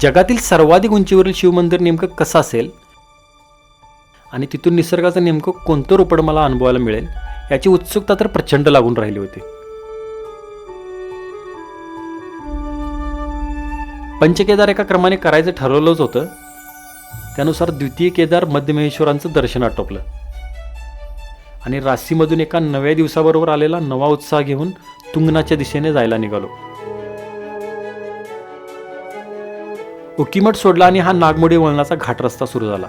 जगातील सर्वाधिक उंचीवरील शिवमंदिर नेमकं कसं असेल? आणि तिथून निसर्गाचं नेमकं कोणतं रोपड मला अनुभवायला मिळेल? याची उत्सुकता तर प्रचंड लागून राहिली होती. पंचकेदार एका क्रमाने करायचं ठरवलंच होतं. त्यानुसार द्वितीय केदार मध्यमहेश्वरांचं दर्शन आटोपलं. आणि राशीमधून एका नव्या दिवसाबरोबर आलेला नवा उत्साह घेऊन तुंगनाच्या दिशेने जायला निघालो. उकीमठ सोडला आणि हा नागमोडी वळणाचा घाट रस्ता सुरू झाला.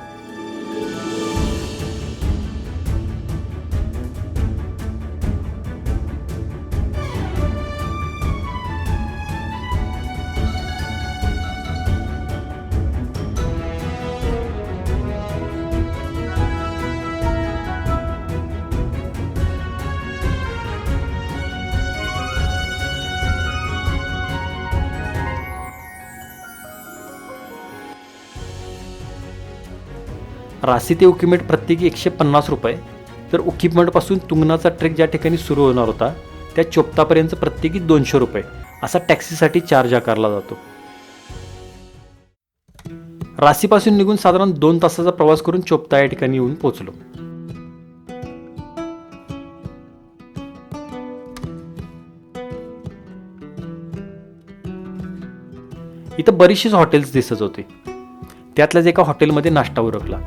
राशी ते उकीमेट प्रत्येकी एकशे पन्नास रुपये. तर उकीमेटपासून तुंगनाचा ट्रेक ज्या ठिकाणी सुरू होणार होता त्या चोपतापर्यंत प्रत्येकी दोनशे रुपये. असा टॅक्सीसाठी चार्ज आकारला जातो. राशीपासून निघून साधारण दोन तासाचा प्रवास करून चोपता या ठिकाणी येऊन पोहोचलो. इथं बरीचशीच हॉटेल्स दिसत होती. त्यातल्याच एका हॉटेलमध्ये नाश्ता उरकला.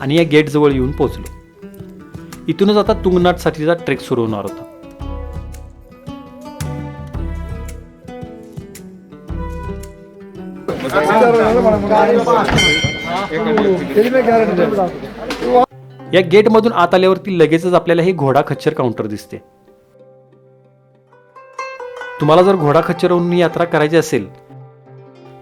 आणि या गेटजवळ येऊन पोहोचलो. इथूनच आता तुंगनाथसाठीचा ट्रेक सुरू होणार होता. या गेटमधून आत आल्यावरती लगेचच आपल्याला हे घोडा खच्चर काउंटर दिसते. तुम्हाला जर घोडा खच्चरवरून यात्रा करायची असेल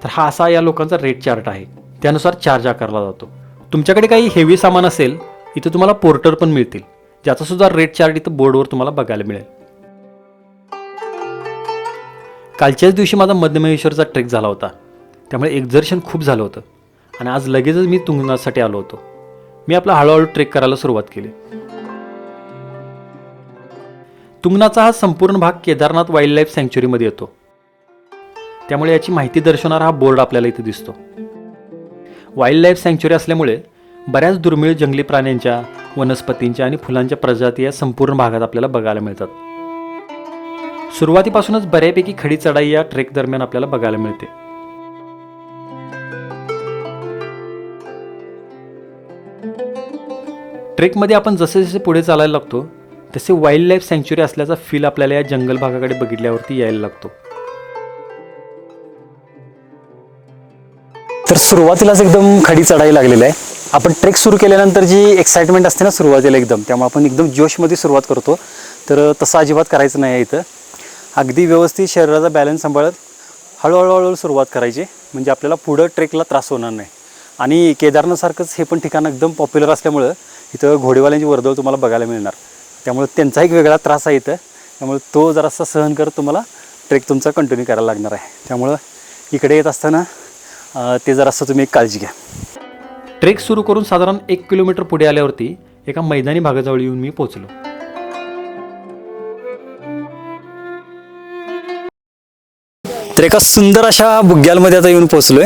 तर हा असा या लोकांचा रेट चार्ट आहे. त्यानुसार चार्ज आकारला जातो. तुमच्याकडे काही हेवी सामान असेल इथं तुम्हाला पोर्टर पण मिळतील ज्याचासुद्धा रेट चार्ट इथं बोर्डवर तुम्हाला बघायला मिळेल. कालच्याच दिवशी माझा मध्यमहेश्वरचा ट्रेक झाला होता. त्यामुळे एक्झर्शन खूप झालं होतं. आणि आज लगेचच मी तुंगनाथसाठी आलो होतो. मी आपला हळूहळू ट्रेक करायला सुरुवात केली. तुंगनाचा हा संपूर्ण भाग केदारनाथ वाईल्ड लाईफ सँक्च्युरीमध्ये येतो. त्यामुळे याची माहिती दर्शवणारा हा बोर्ड आपल्याला इथे दिसतो. वाईल्ड लाईफ सँक्च्युरी असल्यामुळे बऱ्याच दुर्मिळ जंगली प्राण्यांच्या वनस्पतींच्या आणि फुलांच्या प्रजाती या संपूर्ण भागात आपल्याला बघायला मिळतात. सुरुवातीपासूनच बऱ्यापैकी खडी चढाई या ट्रेक दरम्यान आपल्याला बघायला मिळते. ट्रेकमध्ये आपण जसे जसे पुढे चालायला लागतो तसे वाईल्ड लाईफ सँक्च्युरी असल्याचा फील आपल्याला या जंगल भागाकडे बघितल्यावरती यायला लागतो. तर सुरुवातीलाच एकदम खडी चढाई लागलेली आहे. आपण ट्रेक सुरू केल्यानंतर जी एक्साइटमेंट असते ना सुरुवातीला एकदम त्यामुळे आपण एकदम जोशमध्ये सुरुवात करतो. तर तसं अजिबात करायचं नाही आहे इथं. अगदी व्यवस्थित शरीराचा बॅलन्स सांभाळत हळूहळू हळूहळू सुरुवात करायची. म्हणजे आपल्याला पुढं ट्रेकला त्रास होणार नाही. आणि केदारनाथसारखंच हे पण ठिकाण एकदम पॉप्युलर असल्यामुळं इथं घोडेवाल्यांची वर्दळ तुम्हाला बघायला मिळणार. त्यामुळे त्यांचा एक वेगळा त्रास आहे इथं. त्यामुळे तो जरासा सहन करत तुम्हाला ट्रेक तुमचा कंटिन्यू करायला लागणार आहे. त्यामुळं इकडे येत असताना ते जरासं तुम्ही एक काळजी घ्या. ट्रेक सुरू करून साधारण एक किलोमीटर पुढे आल्यावरती एका मैदानी भागाजवळ येऊन मी पोहोचलो. तर एका सुंदर अशा बुग्यालमध्ये आता येऊन पोहोचलोय.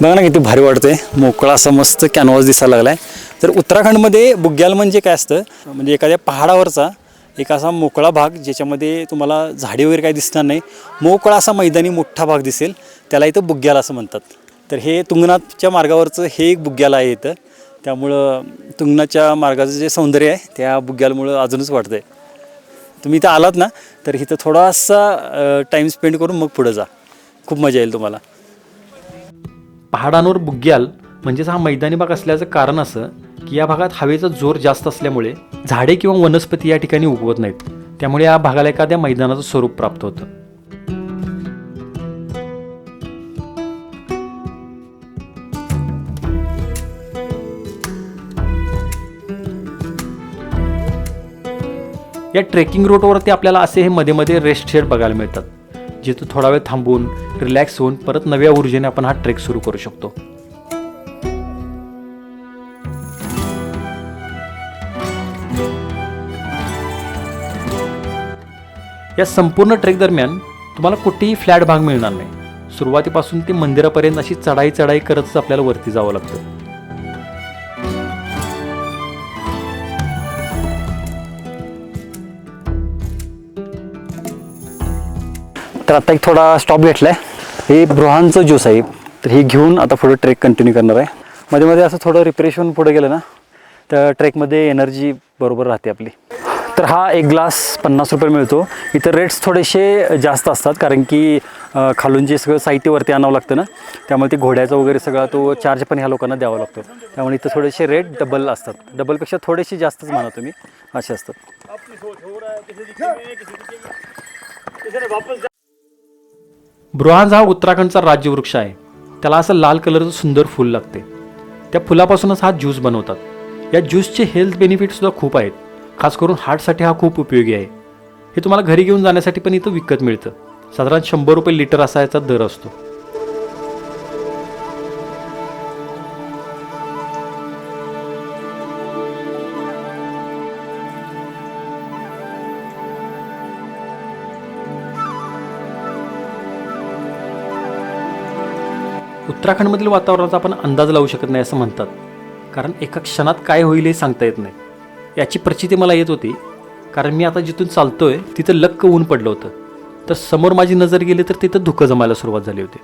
बघा ना किती भारी वाटतंय. मोकळा असा मस्त कॅनव्हास दिसायला लागलाय. तर उत्तराखंडमध्ये बुग्याल म्हणजे काय असतं? म्हणजे एखाद्या पहाडावरचा एक असा मोकळा भाग ज्याच्यामध्ये तुम्हाला झाडे वगैरे काही दिसणार नाही. मोकळा असा मैदानी मोठा भाग दिसेल. त्याला इथं बुग्याल असं म्हणतात. तर हे तुंगनाथच्या मार्गावरचं हे एक बुग्याल आहे इथं. त्यामुळं तुंगनाथच्या मार्गाचं जे सौंदर्य आहे त्या बुग्यालमुळं अजूनच वाटतंय तुम्ही इथं आलात ना तर इथं थोडासा टाईम स्पेंड करून मग पुढं जा. खूप मजा येईल तुम्हाला. पहाडांवर बुग्याल म्हणजेच हा मैदानी भाग असल्याचं कारण असं की या भागात हवेचा जोर जास्त असल्यामुळे झाडे किंवा वनस्पती या ठिकाणी उगवत नाहीत. त्यामुळे या भागाला एखाद्या मैदानाचं स्वरूप प्राप्त होतं. या ट्रेकिंग रूटवरती आपल्याला असे हे मध्ये मध्ये रेस्ट शेड बघायला मिळतात जिथं थोडा वेळ थांबून रिलॅक्स होऊन परत नव्या ऊर्जेने आपण हा ट्रेक सुरू करू शकतो. या संपूर्ण ट्रेक दरम्यान तुम्हाला कुठेही फ्लॅट भाग मिळणार नाही. सुरुवातीपासून ते मंदिरापर्यंत अशी चढाई चढाई करतच आपल्याला वरती जावं लागतं. तर आता एक थोडा स्टॉप घेतला आहे. हे बृहांचं ज्यूस आहे. तर हे घेऊन आता पुढे ट्रेक कंटिन्यू करणार आहे. मध्ये मध्ये असं थोडं रिफ्रेश होऊन पुढे गेलं ना तर ट्रेकमध्ये एनर्जी बरोबर राहते आपली. तर हा एक ग्लास पन्नास रुपये मिळतो. इथं रेट्स थोडेसे जास्त असतात कारण की खालून जे सगळं साहित्य आणावं लागतं ना त्यामुळे ते घोड्याचा वगैरे सगळा तो चार्ज पण ह्या लोकांना द्यावा लागतो. त्यामुळे इथं थोडेसे रेट डबल असतात. डबलपेक्षा थोडेसे जास्तच म्हणा तुम्ही. असे असतात. बृहांज हा उत्तराखंडचा राज्यवृक्ष आहे. त्याला असं लाल कलरचं सुंदर फूल लागते. त्या फुलापासूनच हा ज्यूस बनवतात. या ज्यूसचे हेल्थ बेनिफिटसुद्धा खूप आहेत. खास करून हार्टसाठी हा खूप उपयोगी आहे. हे तुम्हाला घरी घेऊन जाण्यासाठी पण इथं विकत मिळतं. साधारण शंभर रुपये लिटर असा याचा दर असतो. उत्तराखंडमधील वातावरणाचा आपण अंदाज लावू शकत नाही असं म्हणतात. कारण एका क्षणात काय होईल हे सांगता येत नाही. याची प्रचिती मला येत होती. कारण मी आता जिथून चालतो आहे तिथं लक्क ऊन पडलं होतं. तर समोर माझी नजर गेली तर तिथं धुकं जमायला सुरुवात झाली होती.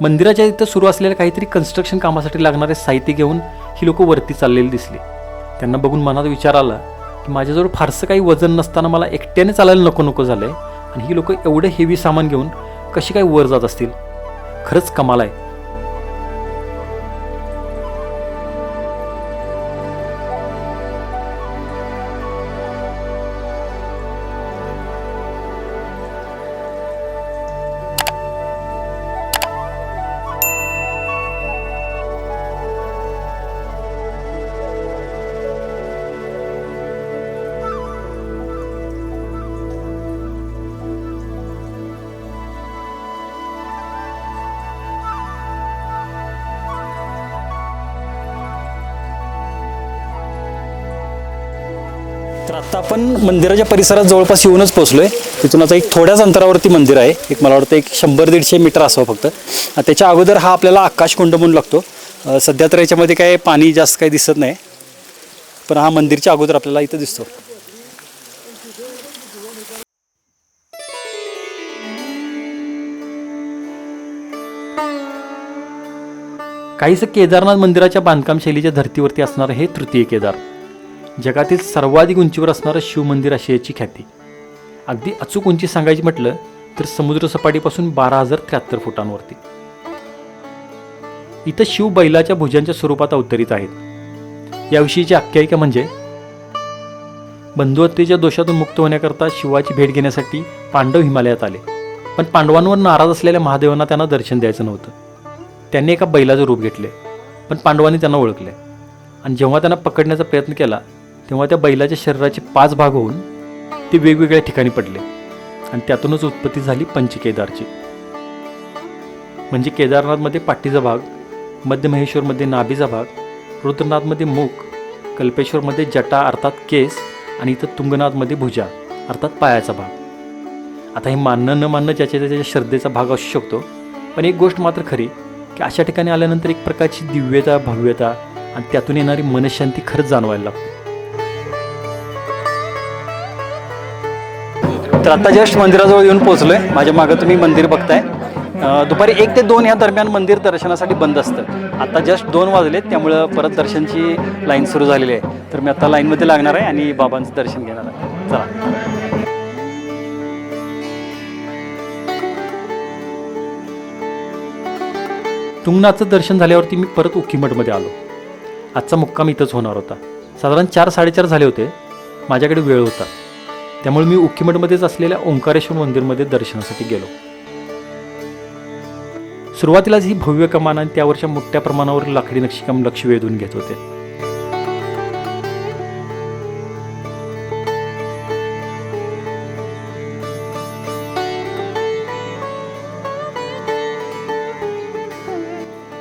मंदिराच्या इथं सुरू असलेल्या काहीतरी कन्स्ट्रक्शन कामासाठी लागणारे साहित्य घेऊन ही लोक वरती चाललेली दिसली. त्यांना बघून मनात विचार आला की माझ्याजवळ फारसं काही वजन नसताना मला एकट्याने चालायला नको नको झालं आहे आणि ही लोकं एवढं हेवी सामान घेऊन कशी काय वर जात असतील? खरंच कमाल आहे. आता आपण मंदिराच्या परिसरात जवळपास येऊनच पोहोचलोय. तिथून आता एक थोड्याच अंतरावरती मंदिर आहे. एक मला वाटतं एक शंभर दीडशे मीटर असावं फक्त. त्याच्या अगोदर हा आपल्याला आकाशकुंड म्हणून लागतो. सध्या तर याच्यामध्ये काय पाणी जास्त काही दिसत नाही. पण हा मंदिरच्या अगोदर आपल्याला इथं दिसतो. काहीसं केदारनाथ मंदिराच्या बांधकाम शैलीच्या धर्तीवरती असणारं हे तृतीय केदार. जगातील सर्वाधिक उंचीवर असणारं शिवमंदिर अशी याची ख्याती. अगदी अचूक उंची सांगायची म्हटलं तर समुद्रसपाटीपासून बारा हजार त्र्याहत्तर फुटांवरती. इथं शिव बैलाच्या भुजांच्या स्वरूपात अवतरित आहेत. याविषयीची आख्यायिका म्हणजे बंधुहत्येच्या दोषातून मुक्त होण्याकरता शिवाची भेट घेण्यासाठी पांडव हिमालयात आले. पण पांडवांवर नाराज असलेल्या महादेवांना त्यांना दर्शन द्यायचं नव्हतं. त्यांनी एका बैलाचं रूप घेतले पण पांडवांनी त्यांना ओळखले. आणि जेव्हा त्यांना पकडण्याचा प्रयत्न केला तेव्हा त्या बैलाच्या शरीराचे पाच भाग होऊन ते वेगवेगळ्या ठिकाणी पडले. आणि त्यातूनच उत्पत्ती झाली पंचकेदारची म्हणजे केदारनाथमध्ये पाठीचा भाग मध्यमहेश्वरमध्ये नाभीचा भाग रुद्रनाथमध्ये मुख कल्पेश्वरमध्ये जटा अर्थात केस आणि इथं तुंगनाथमध्ये भुजा अर्थात पायाचा भाग. आता हे मानणं न मानणं ज्याच्या त्याच्या श्रद्धेचा भाग असू शकतो पण एक गोष्ट मात्र खरी की अशा ठिकाणी आल्यानंतर एक प्रकारची दिव्यता भव्यता आणि त्यातून येणारी मनशांती खरंच जाणवायला लागते. तर आता जस्ट मंदिराजवळ येऊन पोहोचलोय. माझ्या मागं तुम्ही मंदिर बघताय. दुपारी एक ते दोन या दरम्यान मंदिर दर्शनासाठी बंद असतं. आता जस्ट दोन वाजले त्यामुळं परत दर्शनची लाईन सुरू झालेली आहे. तर मी आता लाईनमध्ये लागणार आहे आणि बाबांचं दर्शन घेणार आहे. चला. तुंगनाथचं दर्शन झाल्यावरती मी परत उखीमठमध्ये आलो. आजचा मुक्काम इथंच होणार होता. साधारण चार साडेचार झाले होते. माझ्याकडे वेळ होता. त्यामुळे मी उखीमठमध्येच असलेल्या ओंकारेश्वर मंदिरमध्ये दर्शनासाठी गेलो. सुरुवातीलाच ही भव्य कमान आणि त्यावरच्या मोठ्या प्रमाणावर लाकडी नक्षीकाम लक्ष वेधून घेत होते.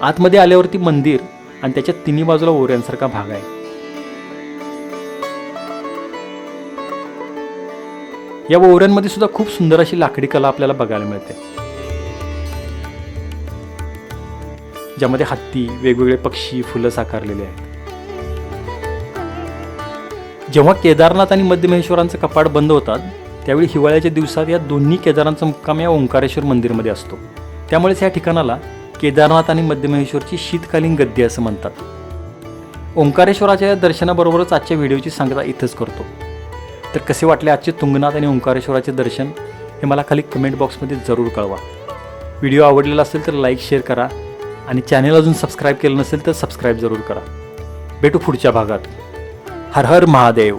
आतमध्ये आल्यावरती मंदिर आणि त्याच्या तिन्ही बाजूला ओऱ्यांसारखा भाग आहे. या ओवऱ्यांमध्ये सुद्धा खूप सुंदर अशी लाकडी कला आपल्याला बघायला मिळते. ज्यामध्ये हत्ती वेगवेगळे पक्षी फुलं साकारलेले आहेत. जेव्हा केदारनाथ आणि मध्यमहेश्वरांचं कपाट बंद होतात त्यावेळी हिवाळ्याच्या दिवसात या दोन्ही केदारांचा मुक्काम या ओंकारेश्वर मंदिरमध्ये असतो. त्यामुळेच या ठिकाणाला केदारनाथ आणि मध्यमहेश्वरची शीतकालीन गद्दी असं म्हणतात. ओंकारेश्वराच्या या दर्शनाबरोबरच आजच्या व्हिडिओची सांगता इथंच करतो. तर कसे वाटले आजचे तुंगनाथ आणि ओंकारेश्वराचे दर्शन हे मला खाली कमेंट बॉक्समध्ये जरूर कळवा. व्हिडिओ आवडलेला असेल तर लाईक शेअर करा आणि चॅनल अजून सबस्क्राईब केलं नसेल तर सबस्क्राईब जरूर करा. भेटू पुढच्या भागात. हर हर महादेव.